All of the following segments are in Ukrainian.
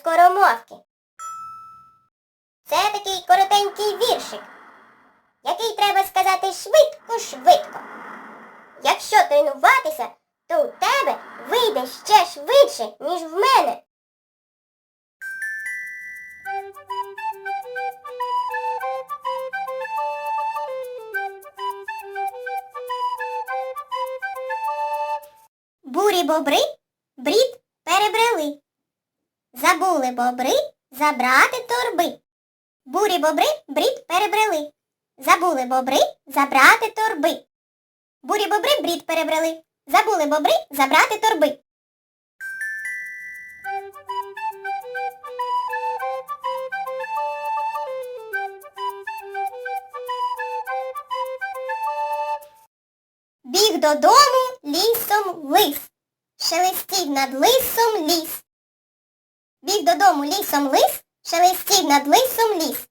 скоромовки. Це такий коротенький віршик, який треба сказати швидко-швидко. Якщо тренуватися, то у тебе вийде ще швидше, ніж в мене. Бурі бобри брід перебрели. Забули бобри забрати торби. Бурі бобри брід перебрели. Забули бобри забрати торби. Бурі бобри брід перебрели. Забули бобри забрати торби. Біг додому лісом лис. Шелестів над лисом ліс. Біг додому лісом лис, шелестів над лисом ліс.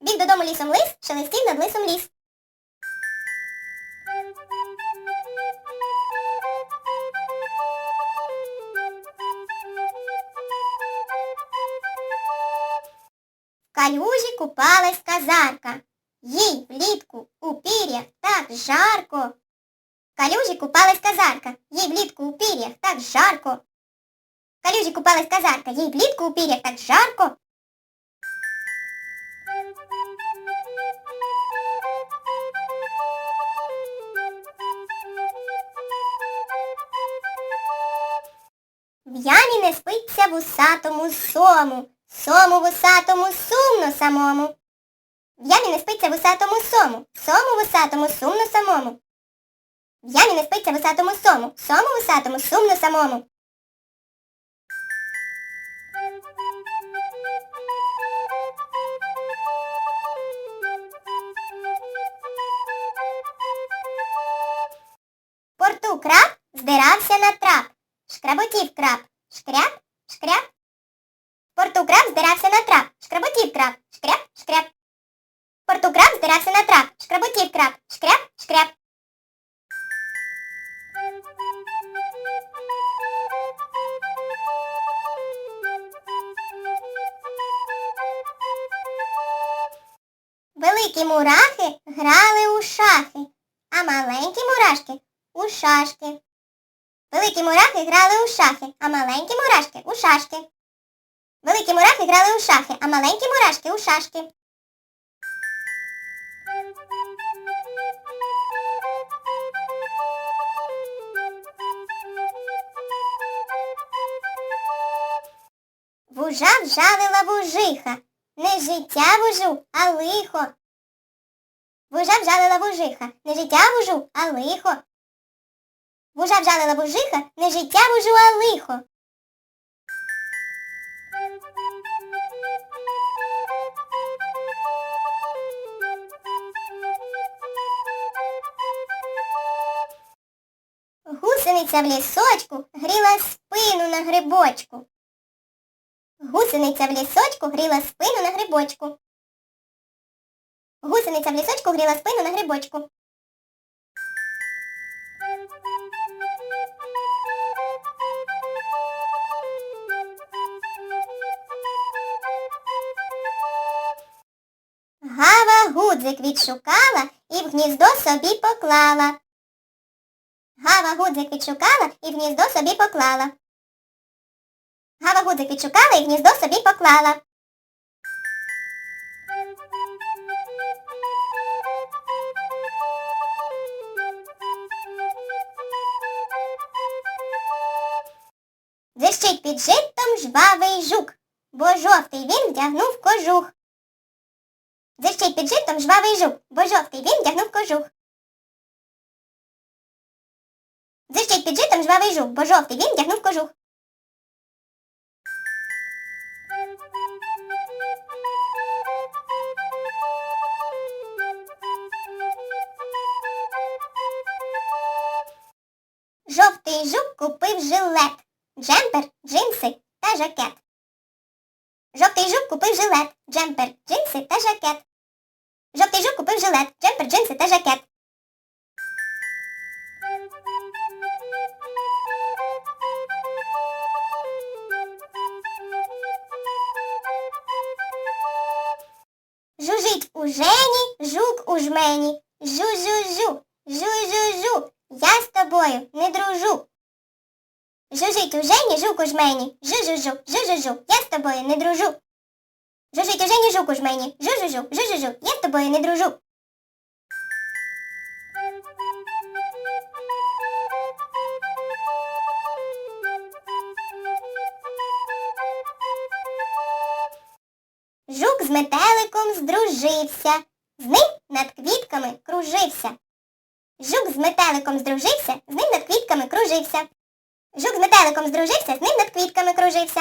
Біг додому лісом лис, шелестів над лисом ліс. В калюжі купалась казарка. Їй влітку у пір'ях так жарко. В калюжі купалась казарка. Їй влітку у пір'ях так жарко. Калюжі купалась казарка. Їй влітку у пір'ях так жарко. В ямі не спиться вусатому сому, сому вусатому сумно самому. В ямі не спиться вусатому сому, сому вусатому сумно самому. В ямі не спиться вусатому сому, сому вусатому сумно самому. Краб здирався на трап. Шкработів краб. Шкряп, шкряп. Порту краб здирався на трап. Шкработів краб. Шкряп, шкряп. Порту краб здирався на трап. Шкработів краб. Шкряп, шкряп. Великі мурахи грали у шахи, а маленькі мурашки у шашки. Великі мурахи грали у шахи, а маленькі мурашки у шашки. Великі мурахи грали у шахи, а маленькі мурашки у шашки. Вужа вжалила вужиха, не життя вужу, а лихо. Вужа вжалила вужиха, не життя вужу, а лихо. Вужа вжалила вужиха, не життя вужу, а лихо. Гусениця в лісочку гріла спину на грибочку. Гусениця в лісочку гріла спину на грибочку. Гусениця в лісочку гріла спину на грибочку. Гудзик відшукала і в гніздо собі поклала. Гава гудзик відшукала і в гніздо собі поклала. Гава гудзик відшукала і в гніздо собі поклала. Дзищить під житом жвавий жук, бо жовтий він вдягнув кожух. Дзищить під житом жвавий жук, бо жовтий він вдягнув кожух. Дзищить під житом жвавий жук, бо жовтий він вдягнув кожух. Жовтий жук купив жилет, джемпер, джинси та жакет. Жовтий жук купив жилет, джемпер, джинси та жакет. Жовтий жук купив жилет, джемпер, джинси та жакет. Жужить у жені, жук у жмені. Жу-жу-жу, жу-жу-жу, я з тобою не дружу. Жужить у жені, жук у жмені. Жу-жу-жу, жу-жу-жу, я з тобою не дружу. Жужить у жені, жук у жмені. Жу-жу-жу, жу-жу-жу, я з тобою не дружу. Жук з метеликом здружився, з ним над квітками кружився. Жук з метеликом здружився, з ним над квітками кружився. Жук з метеликом здружився, з ним над квітками кружився.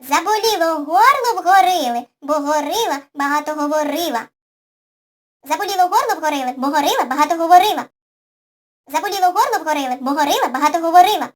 Заболіло горло вгорили, бо горила багато говорила. Заболіло горло вгорили, бо горила багато говорила. Заболіло горло вгорили, бо горила багато говорила.